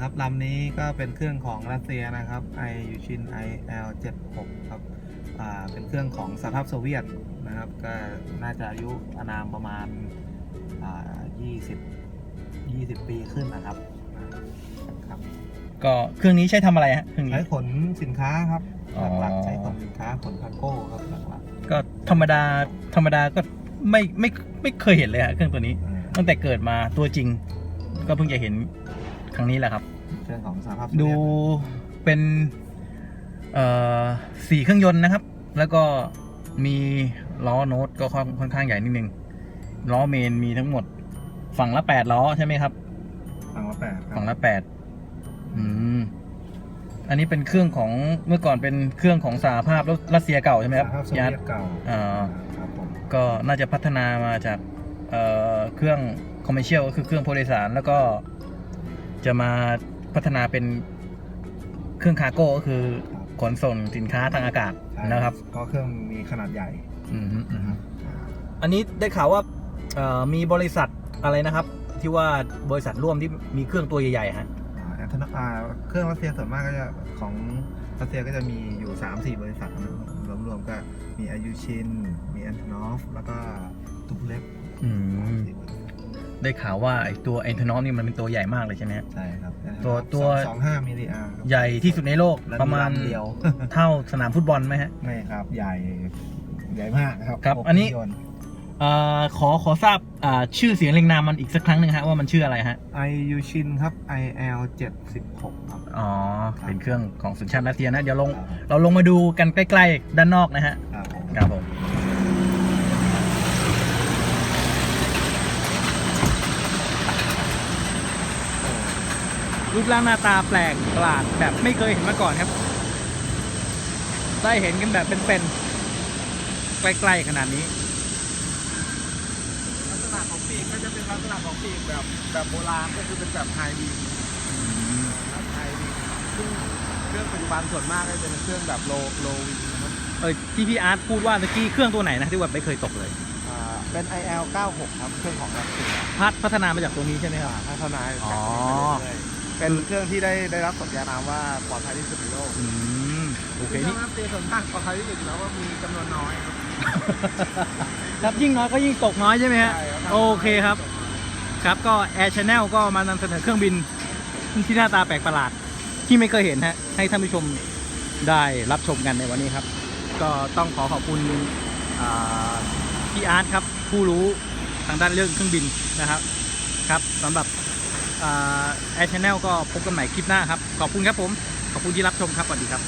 ครับลำนี้ก็เป็นเครื่องของรัสเซียนะครับ i u c h i n IL76 ครับอ่าเป็นเครื่องของสหภาพโซเวียตนะครับ ก็น่าจะอายุอานามประมาณอ่า20 20 ปีขึ้นนะครับครับก็เครื่องนี้ใช้ทำอะไรฮะเครื่องนี้ใช้ขนสินค้าครับอ๋อหลักๆใช้ขนสินค้าขนคาร์โก้ครับหลักก็ธรรมดาธรรมดาก็ไม่ไม่ไม่เคยเห็นเลยฮะเครื่องตัวนี้ๆอืมตั้งแต่เกิดมาตัวจริง ก็เพิ่งจะเห็นครั้งนี้แหละครับ เครื่องของสหภาพโซดูเวียตเป็นเอ่อสี่เครื่องยนต์นะครับ แล้วก็มีล้อโน้ตก็ค่อนค่อนข้างใหญ่นิดนึง ล้อเมนมีทั้งหมด ฝั่งละแปดล้อใช่ไหมครับ ฝั่งละแปดครับฝั่งละแปดอืมอันนี้เป็นเครื่องของเมื่อก่อนเป็นเครื่องของสหภาพรัสเซียเก่าใช่ไหมสครับหภาพโซยัเวีดยตเก่าอ่าครับผมก็น่าจะพัฒนามาจากเอ่อเครื่องคอมเมอร์เชียลก็คือเครื่องผู้โดยสารแล้วก็จะมา พัฒนาเป็นเครื่องคาร์โก้ก็คือขนส่งสินค้าทางอากาศใช่นะครับ เพราะเครื่องมีขนาดใหญ่อืมฮึอืมฮึอันนี้ได้ข่าวว่าเอ่อมีบริษัทอะไรนะครับ ที่ว่าบริษัทร่วมที่มีเครื่องตัวใหญ่ๆฮะอ่าแอนทนาอ่าเครื่องรัสเซียส่วนมากก็จะของรัสเซียก็จะมีอยู่ 3 4 บริษัทนะรวมๆก็มีอายุชิน มีแอนทนอฟ แล้วก็ตุกเล็บอืมสี่บริษัท ได้ข่าวว่าไอตัวเอนทนอลนี่มันเป็นตัวใหญ่มากเลยใช่ไหมฮะ ใช่ครับตัวตัว สองห้ามิลลิอาร์ครับ ใหญ่ที่สุดในโลกและประมาณลำเดียว เท่าสนามฟุตบอลไหมฮะ ไม่ครับ ใหญ่ใหญ่มากครับครับหกอันนี้เคงยต์ เอ่อขอขอทราบอ่าชื่อเสียงเรียงนามมันอีกสักครั้งหนึ่งฮะว่ามันชื่ออะไรฮะไอยูชินครับ IL 76ครับ อ๋อ เป็นเครื่องของสัญชาติรัสเซียนะ เดี๋ยวลงครับเราลงมาดูกันใกล้ ๆ ด้านนอกนะฮะ ครับผม ครับผม รูปร่างหน้าตาแปลกประหลาดแบบไม่เคยเห็นมาก่อนครับ ได้เห็นกันแบบเป็นๆใกล้ๆขนาดนี้ลักษณะของปีกก็จะเป็นลักษณะของปีกแบบแบบโบราณก็คือเป็นแบบไฮวีครับไฮวีซึ่งเครื่องปัจจุบันส่วนมากก็จะเป็นเครื่องแบบโลโลวีนะครับเออที่พี่อาร์ตพูดว่าตะกี้เครื่องตัวไหนนะที่ว่าไม่เคยตกเลยอ่าเป็น IL 96 ครับ เครื่องของรัสเซียพัฒพัฒนามาจากตรงนี้ใช่ไหมครับ พัฒนาอ๋อ เป็นเครื่องที่ได้ได้รับสัญญานามว่าปลอดภัยที่สุดในโลกอืมโอเคเครื่นี่องรัสเซียส่วนมากปลอดภัยที่สุดอยู่แล้วว่ามีจำนวนน้อยครับ ครับยิ่งน้อยก็ยิ่งตกน้อยใช่ไหมฮะ ใช่ครับ โอเคครับ ครับก็ Air Channel ก็มานำเสนอเครื่องบินที่หน้าตาแปลกประหลาด ที่ไม่เคยเห็นฮะ ให้ท่านผู้ชมได้รับชมกันในวันนี้ครับ ก็ต้องขอขอบคุณอ่าพี่อาร์ตครับ ผู้รู้ทางด้านเรื่องเครื่องบินนะครับ ครับสำหรับ อ่า Air Channel ก็พบกันใหม่คลิปหน้าครับ ขอบคุณครับผม ขอบคุณที่รับชมครับสวัสดีครับ